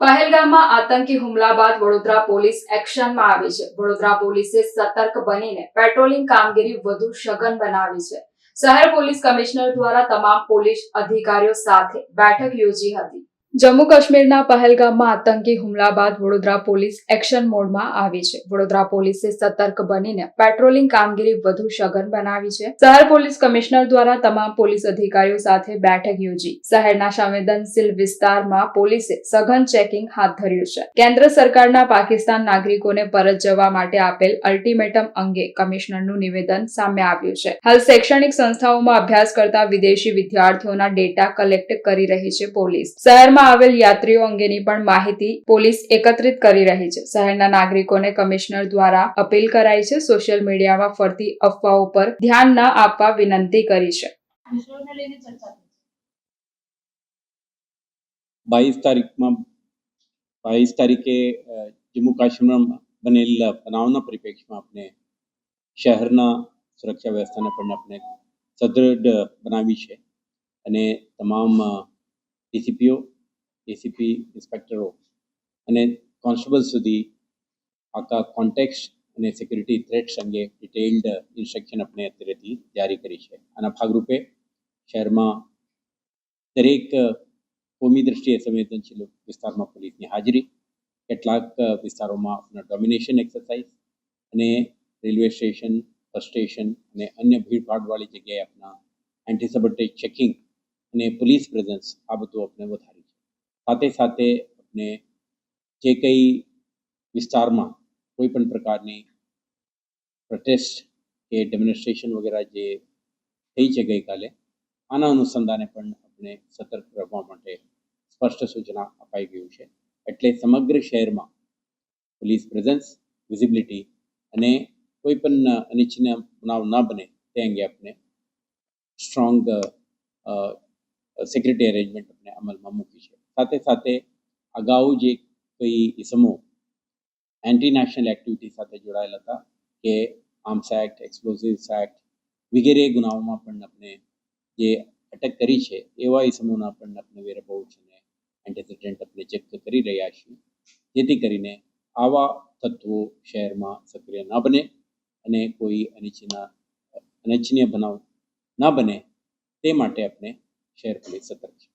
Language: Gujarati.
પહેલગામમાં આતંકી હુમલા બાદ વડોદરા પોલીસ એક્શનમાં આવી છે. વડોદરા પોલીસે સતર્ક બનીને પેટ્રોલિંગ કામગીરી વધુ સઘન બનાવી છે. શહેર પોલીસ કમિશનર દ્વારા તમામ પોલીસ અધિકારીઓ સાથે બેઠક યોજી હતી. જમ્મુ કાશ્મીરના પહેલગામમાં આતંકી હુમલા બાદ વડોદરા પોલીસ એક્શન મોડમાં આવી છે. વડોદરા પોલીસે સતર્ક બનીને પેટ્રોલિંગ કામગીરી વધુ સઘન બનાવી છે. શહેર પોલીસ કમિશનર દ્વારા તમામ પોલીસ અધિકારીઓ સાથે બેઠક યોજી. શહેરના સંવેદનશીલ વિસ્તારમાં પોલીસે સઘન ચેકિંગ હાથ ધર્યું છે. કેન્દ્ર સરકારના પાકિસ્તાન નાગરિકોને પરત જવા માટે આપેલ અલ્ટિમેટમ અંગે કમિશનરનું નિવેદન સામે આવ્યું છે. હાલ શૈક્ષણિક સંસ્થાઓમાં અભ્યાસ કરતા વિદેશી વિદ્યાર્થીઓના ડેટા કલેક્ટ કરી રહી છે પોલીસ. શહેરમાં આવેલ યાત્રીઓ અંગેની પણ માહિતી પોલીસ એકત્રિત કરી રહી છે. શહેરના નાગરિકોને કમિશનર દ્વારા અપીલ કરાઈ છે. સોશિયલ મીડિયામાં ફરતી અફવાઓ પર ધ્યાન ન આપવા વિનંતી કરી છે. વિષયોને લઈને ચર્ચા થઈ બાવીસ તારીખમાં બાવીસ તારીખે જમ્મુ કાશ્મીરમાં બનેલ બનાવના પરિપ્રેક્ષમાં આપણે શહેરના સુરક્ષા વ્યવસ્થાને પણ આપણે સદૃઢ બનાવી છે. અને તમામ ડીસીપીઓ એસીપી ઇન્સ્પેક્ટરો અને કોન્સ્ટેબલ સુધી આખા કોન્ટેક્સ અને સિક્યુરિટી થ્રેટ્સ અંગે ડિટેલ્ડ ઇન્સ્ટ્રક્શન આપણે અત્યારેથી જારી કરી છે. આના ભાગરૂપે શહેરમાં દરેક કોમી દ્રષ્ટિએ સંવેદનશીલ વિસ્તારમાં પોલીસની હાજરી, કેટલાક વિસ્તારોમાં આપણા ડોમિનેશન એક્સરસાઇઝ અને રેલવે સ્ટેશન બસ સ્ટેશન અને અન્ય ભીડભાડવાળી જગ્યાએ આપણા એન્ટી ચેકિંગ અને પોલીસ પ્રેઝન્સ આ બધું આપણે વધારી સાથે સાથે આપણે જે કંઈ વિસ્તારમાં કોઈ પણ પ્રકારની પ્રોટેસ્ટ કે ડેમોન્સ્ટ્રેશન વગેરે જે થઈ છે ગઈકાલે, આના અનુસંધાને પણ આપણે સતર્ક રહેવા માટે સ્પષ્ટ સૂચના અપાઈ ગયું છે. એટલે સમગ્ર શહેરમાં પોલીસ પ્રેઝન્સ વિઝિબિલિટી અને કોઈ પણ અનિચ્છનીય બનાવ ન બને તે અંગે આપણે સ્ટ્રોંગ સિક્યુરિટી અરેન્જમેન્ટ આપણે અમલમાં મૂકી છે. સાથે સાથે અગાઉ જે કોઈ ઇસમો એન્ટી નેશનલ એક્ટિવિટી સાથે જોડાયેલા હતા કે આર્મ્સ એક્ટ એક્સપ્લોઝિવ્સ એક્ટ વગેરે ગુનાઓમાં પણ આપણે જે અટક કરી છે, એવા ઇસમોના પણ આપણે વેરબાઉચ અને એન્ટેસિડન્ટ આપણે ચેક કરી રહ્યા છીએ. જેથી કરીને આવા તત્વો શહેરમાં સક્રિય ન બને અને કોઈ અનિચ્છના, અનિચ્છનીય બનાવ ન બને તે માટે આપણે શહેર પોલીસ સતર્ક છે.